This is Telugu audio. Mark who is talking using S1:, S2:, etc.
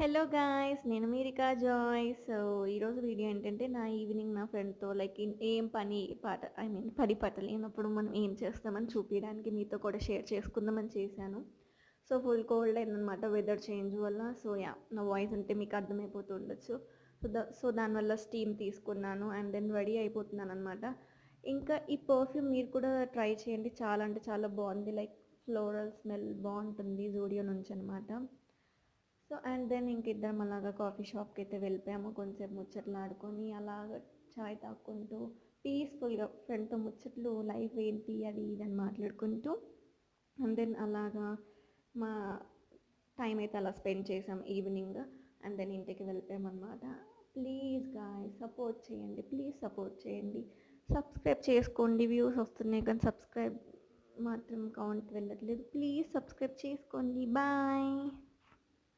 S1: హలో గాయ్స్ నేను మీరికా జాయ్. సో ఈరోజు వీడియో ఏంటంటే నా ఈవినింగ్ నా ఫ్రెండ్తో లైక్ ఏం పని పాట ఐ మీన్ పని పాట లేనప్పుడు మనం ఏం చేస్తామని చూపించడానికి మీతో కూడా షేర్ చేసుకుందామని చేశాను. సో ఫుల్ కోల్డ్ అయిందనమాట వెదర్ చేంజ్ వల్ల. సో యా నా వాయిస్ అంటే మీకు అర్థమైపోతూ ఉండొచ్చు. సో ద సో దానివల్ల స్టీమ్ తీసుకున్నాను అండ్ దెన్ రెడీ అయిపోతున్నాను అనమాట ఇంకా ఈ పర్ఫ్యూమ్ మీరు కూడా ట్రై చేయండి. చాలా అంటే చాలా బాగుంది. లైక్ ఫ్లోరల్ స్మెల్ బాగుంటుంది జూడియో నుంచి అనమాట సో అండ్ దెన్ ఇంక ఇద్దరం అలాగా కాఫీ షాప్కి అయితే వెళ్ళిపోయాము. కొంచెం ముచ్చట్లు ఆడుకొని అలాగ చాయ్ తాక్కుంటూ పీస్ఫుల్గా ఫ్రెండ్తో ముచ్చట్లు లైఫ్ ఏంటి అది ఇది అని మాట్లాడుకుంటూ అండ్ దెన్ అలాగా మా టైం అయితే అలా స్పెండ్ చేసాం ఈవినింగ్. అండ్ దెన్ ఇంటికి వెళ్ళిపోయామన్నమాట. ప్లీజ్ గాయ్ సపోర్ట్ చేయండి ప్లీజ్ సపోర్ట్ చేయండి. సబ్స్క్రైబ్ చేసుకోండి వ్యూస్ వస్తున్నాయి కానీ సబ్స్క్రైబ్ మాత్రం కౌంట్ వెళ్ళట్లేదు. ప్లీజ్ సబ్స్క్రైబ్ చేసుకోండి. బాయ్.